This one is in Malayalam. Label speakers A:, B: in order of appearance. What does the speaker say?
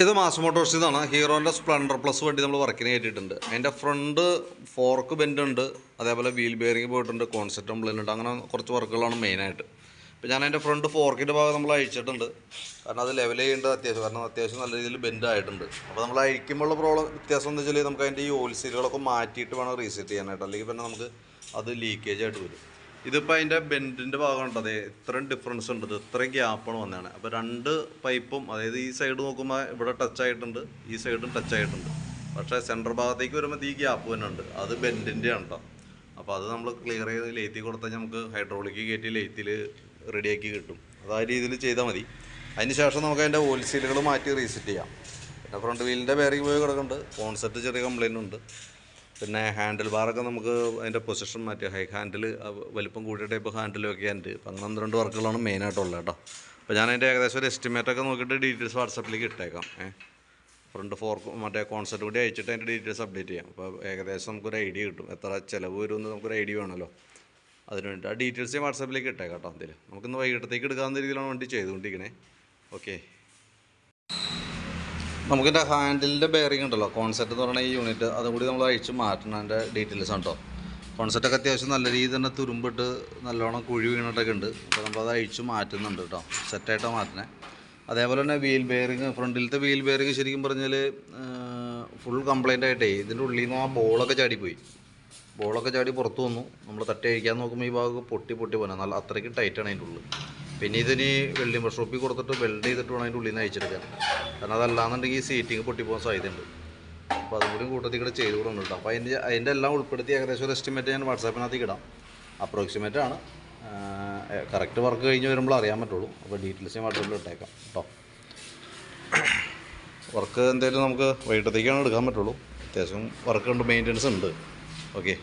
A: ഇത് മാസ് മോട്ടോഴ്സിൽ നിന്നാണ് ഹീറോന്റെ സ്പ്ലൻഡർ പ്ലസ് വണ്ടി നമ്മൾ വർക്കിന് കയറ്റിയിട്ടുണ്ട് അതിന്റെ ഫ്രണ്ട് ഫോർക്ക് ബെൻഡ് ഉണ്ട്. അതേപോലെ വീൽ ബെയറിംഗ് പോയിട്ടുണ്ട്. കോൺസെപ്റ്റ് ഉണ്ട് അങ്ങനെ കുറച്ച് വർക്കുകളാണ് മെയിനായിട്ട് ഇപ്പോൾ ഞാൻ അതിന്റെ ഫ്രണ്ട് ഫോർക്കിന്റെ ഭാഗം നമ്മൾ അഴിച്ചിട്ടുണ്ട്. കാരണം അത് ലെവൽ ചെയ്യേണ്ടത് അത്യാവശ്യം. കാരണം അത്യാവശ്യം നല്ല രീതിയിൽ ബെൻഡ് ആയിട്ടുണ്ട്. അപ്പോൾ നമ്മൾ അഴിക്കുമ്പോഴുള്ള പ്രോബ്ലം വ്യത്യാസം എന്ന് വെച്ചാൽ നമുക്ക് അതിന്റെ ഈ ഓയിൽ സീലുകളൊക്കെ മാറ്റിയിട്ട് വേണം റീസെറ്റ് ചെയ്യാനായിട്ട്. അല്ലെങ്കിൽ പിന്നെ നമുക്ക് അത് ലീക്കേജ് ആയിട്ട് വരും. ഇതിപ്പോൾ അതിന്റെ ബെൻഡിന്റെ ഭാഗമുണ്ട്. അതെ ഇത്രയും ഡിഫറൻസ് ഉണ്ട്. ഇത് ഇത്രയും ഗ്യാപ്പാണ് വന്നതാണ്. അപ്പോൾ രണ്ട് പൈപ്പും അതായത് ഈ സൈഡ് നോക്കുമ്പോൾ ഇവിടെ ടച്ച് ആയിട്ടുണ്ട്. ഈ സൈഡും ടച്ച് ആയിട്ടുണ്ട്. പക്ഷേ സെന്റർ ഭാഗത്തേക്ക് വരുമ്പോൾ ഈ ഗ്യാപ്പ് തന്നെ ഉണ്ട്. അത് ബെൻഡിന്റെ കേട്ടോ അപ്പോൾ അത് നമ്മൾ ക്ലിയർ ചെയ്ത് ലേത്തി കൊടുത്താൽ നമുക്ക് ഹൈഡ്രോളിക്ക് കയറ്റി ലേത്തിൽ റെഡിയാക്കി കിട്ടും. അത് ആ രീതിയിൽ ചെയ്താൽ മതി. അതിന് ശേഷം നമുക്ക് അതിന്റെ ഓയിൽ സീലുകൾ മാറ്റി റീസെറ്റ് ചെയ്യാം. പിന്നെ ഫ്രണ്ട് വീലിന്റെ ബെയറിംഗ് പോയി കിടക്കുന്നുണ്ട്. കോൺസെപ്റ്റ് ചെറിയ കംപ്ലൈന്റ് ഉണ്ട്. പിന്നെ ഹാൻഡിൽ ബാറൊക്കെ നമുക്ക് അതിന്റെ പൊസിഷൻ മാറ്റി. ഹൈ ഹാൻഡിൽ വലിപ്പം കൂടിയ ടൈപ്പ് ഹാൻഡിലൊക്കെ ഉണ്ട് ഒന്ന് രണ്ട് വർക്കുകളാണ് മെയിനായിട്ടുള്ളത് കേട്ടോ. അപ്പോൾ ഞാൻ അതിന്റെ ഏകദേശം ഒരു എസ്റ്റിമേറ്റ് ഒക്കെ നോക്കിയിട്ട് ഡീറ്റെയിൽസ് വാട്സപ്പിലേക്ക് ഇട്ടേക്കാം. ഏഹ് ഫ്രണ്ട് ഫോർക്ക് മറ്റേ കോൺസെപ്റ്റ് കൂടി അയച്ചിട്ട് അതിന്റെ ഡീറ്റെയിൽസ് അപ്ഡേറ്റ് ചെയ്യാം. അപ്പോൾ ഏകദേശം നമുക്കൊരു ഐഡിയ കിട്ടും. എത്ര ചിലവ് വരുമെന്ന് നമുക്കൊരു ഐഡിയ വേണമല്ലോ. അതിന് വേണ്ടി ആ ഡീറ്റെയിൽസ് വാട്സപ്പിലേക്ക് ഇട്ടേക്കാം കേട്ടോ. എന്തെങ്കിലും നമുക്കിന്ന് വൈകിട്ടത്തേക്ക് എടുക്കാവുന്ന രീതിയിലാണ് വണ്ടി ചെയ്തുകൊണ്ടിരിക്കണേ. ഓക്കെ നമുക്കിന്റെ ഹാൻഡിലിന്റെ ബെയറിംഗ് ഉണ്ടല്ലോ. കോൺസെപ്റ്റ് എന്ന് പറയുന്ന ഈ യൂണിറ്റ് അതും കൂടി നമ്മൾ അഴിച്ച് മാറ്റണം അതിന്റെ ഡീറ്റെയിൽസ് ആണ് കേട്ടോ കോൺസെപ്റ്റൊക്കെ അത്യാവശ്യം നല്ല രീതിയിൽ തന്നെ തുരുമ്പിട്ട് നല്ലോണം കുഴി വീണിട്ടൊക്കെ ഉണ്ട്. അപ്പോൾ നമ്മളത് അഴിച്ച് മാറ്റുന്നുണ്ട് കേട്ടോ സെറ്റായിട്ടാണ് മാറ്റണേ അതേപോലെ തന്നെ വീൽ ബെയറിങ് ഫ്രണ്ടിലത്തെ വീൽ ബെയറിങ് ശരിക്കും പറഞ്ഞാൽ ഫുൾ കംപ്ലൈന്റ് ആയിട്ടേ ഇതിന്റെ ഉള്ളിൽ നിന്ന് ആ ബോളൊക്കെ ചാടിപ്പോയി. ബോളൊക്കെ ചാടി പുറത്തു വന്നു. നമ്മൾ തട്ടി അഴിക്കാൻ നോക്കുമ്പോൾ ഈ ഭാഗം പൊട്ടി പൊട്ടി പോകാൻ നല്ല അത്രയ്ക്ക് ടൈറ്റാണ് അതിന്റെ ഉള്ളിൽ പിന്നെ ഇതിന് വെൽഡിംഗ് വർക്ക്ഷോപ്പിൽ കൊടുത്തിട്ട് വെൽഡ് ചെയ്തിട്ട് വേണം അതിന്റെ ഉള്ളിൽ നിന്ന് അയച്ചെടുക്കാൻ കാരണം അതല്ലാന്നുണ്ടെങ്കിൽ ഈ സീറ്റിങ് പൊട്ടിപ്പോകാൻ സാധ്യതയുണ്ട്. അപ്പോൾ അതും കൂടി കൂട്ടത്തിൽ കൂടെ ചെയ്ത് കൊടുക്കുന്നുണ്ട് അപ്പോൾ അതിന്റെ അതിന്റെ എല്ലാം ഉൾപ്പെടുത്തി ഏകദേശം ഒരു എസ്റ്റിമേറ്റ് ഞാൻ വാട്സാപ്പിനകത്തേക്ക് ഇടാം. അപ്രോക്സിമേറ്റ് ആണ്. കറക്റ്റ് വർക്ക് കഴിഞ്ഞ് വരുമ്പോൾ അറിയാൻ പറ്റുള്ളൂ. അപ്പോൾ ഡീറ്റെയിൽസ് ഞാൻ വാട്സപ്പിൽ ഇട്ടേക്കാം കേട്ടോ. വർക്ക് എന്തായാലും നമുക്ക് വൈകിട്ടത്തേക്കാണ് എടുക്കാൻ പറ്റുള്ളൂ. അത്യാവശ്യം വർക്ക് ഉണ്ട് മെയിന്റനൻസ് ഉണ്ട്. ഓക്കെ